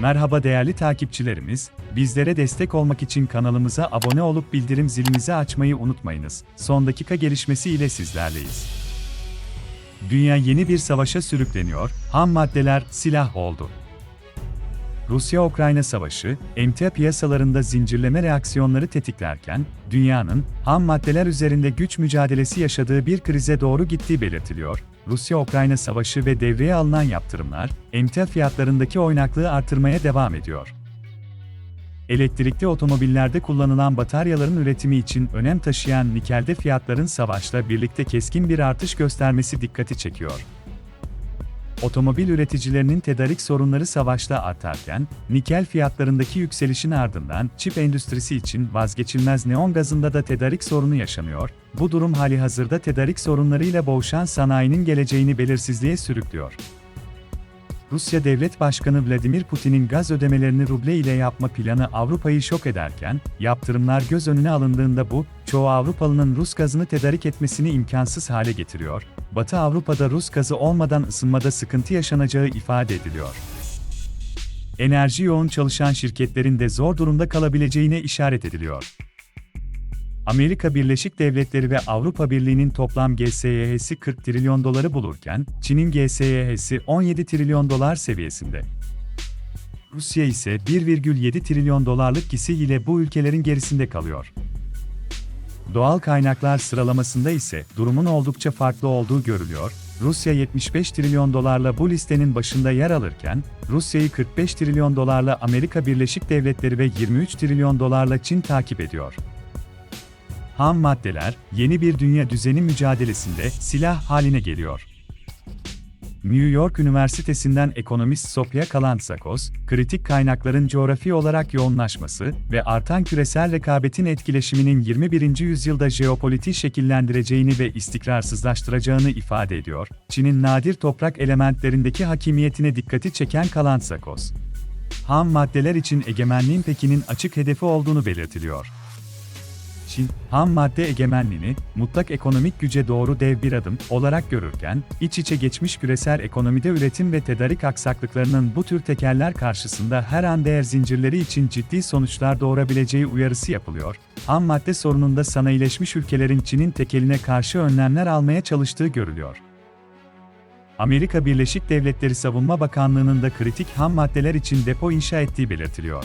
Merhaba değerli takipçilerimiz, bizlere destek olmak için kanalımıza abone olup bildirim zilinizi açmayı unutmayınız. Son dakika gelişmesi ile sizlerleyiz. Dünya yeni bir savaşa sürükleniyor, ham maddeler silah oldu. Rusya-Ukrayna savaşı, emtia piyasalarında zincirleme reaksiyonları tetiklerken, dünyanın ham maddeler üzerinde güç mücadelesi yaşadığı bir krize doğru gittiği belirtiliyor. Rusya-Ukrayna savaşı ve devreye alınan yaptırımlar, emtia fiyatlarındaki oynaklığı artırmaya devam ediyor. Elektrikli otomobillerde kullanılan bataryaların üretimi için önem taşıyan nikelde fiyatların savaşla birlikte keskin bir artış göstermesi dikkati çekiyor. Otomobil üreticilerinin tedarik sorunları savaşta artarken, nikel fiyatlarındaki yükselişin ardından çip endüstrisi için vazgeçilmez neon gazında da tedarik sorunu yaşanıyor. Bu durum hali hazırda tedarik sorunlarıyla boğuşan sanayinin geleceğini belirsizliğe sürüklüyor. Rusya Devlet Başkanı Vladimir Putin'in gaz ödemelerini ruble ile yapma planı Avrupa'yı şok ederken, yaptırımlar göz önüne alındığında bu, çoğu Avrupalı'nın Rus gazını tedarik etmesini imkansız hale getiriyor. Batı Avrupa'da Rus gazı olmadan ısınmada sıkıntı yaşanacağı ifade ediliyor. Enerji yoğun çalışan şirketlerin de zor durumda kalabileceğine işaret ediliyor. Amerika Birleşik Devletleri ve Avrupa Birliği'nin toplam GSYH'si 40 trilyon doları bulurken, Çin'in GSYH'si 17 trilyon dolar seviyesinde. Rusya ise 1,7 trilyon dolarlık gisi ile bu ülkelerin gerisinde kalıyor. Doğal kaynaklar sıralamasında ise durumun oldukça farklı olduğu görülüyor. Rusya 75 trilyon dolarla bu listenin başında yer alırken, Rusya'yı 45 trilyon dolarla Amerika Birleşik Devletleri ve 23 trilyon dolarla Çin takip ediyor. Ham maddeler, yeni bir dünya düzeni mücadelesinde silah haline geliyor. New York Üniversitesi'nden ekonomist Sofia Kalantzakos, kritik kaynakların coğrafi olarak yoğunlaşması ve artan küresel rekabetin etkileşiminin 21. yüzyılda jeopolitiği şekillendireceğini ve istikrarsızlaştıracağını ifade ediyor. Çin'in nadir toprak elementlerindeki hakimiyetine dikkati çeken Kalantzakos, ham maddeler için egemenliğin Pekin'in açık hedefi olduğunu belirtiliyor. Çin, ham madde egemenliğini, mutlak ekonomik güce doğru dev bir adım olarak görürken, iç içe geçmiş küresel ekonomide üretim ve tedarik aksaklıklarının bu tür tekerler karşısında her an değer zincirleri için ciddi sonuçlar doğurabileceği uyarısı yapılıyor. Ham madde sorununda sanayileşmiş ülkelerin Çin'in tekeline karşı önlemler almaya çalıştığı görülüyor. Amerika Birleşik Devletleri Savunma Bakanlığı'nın da kritik ham maddeler için depo inşa ettiği belirtiliyor.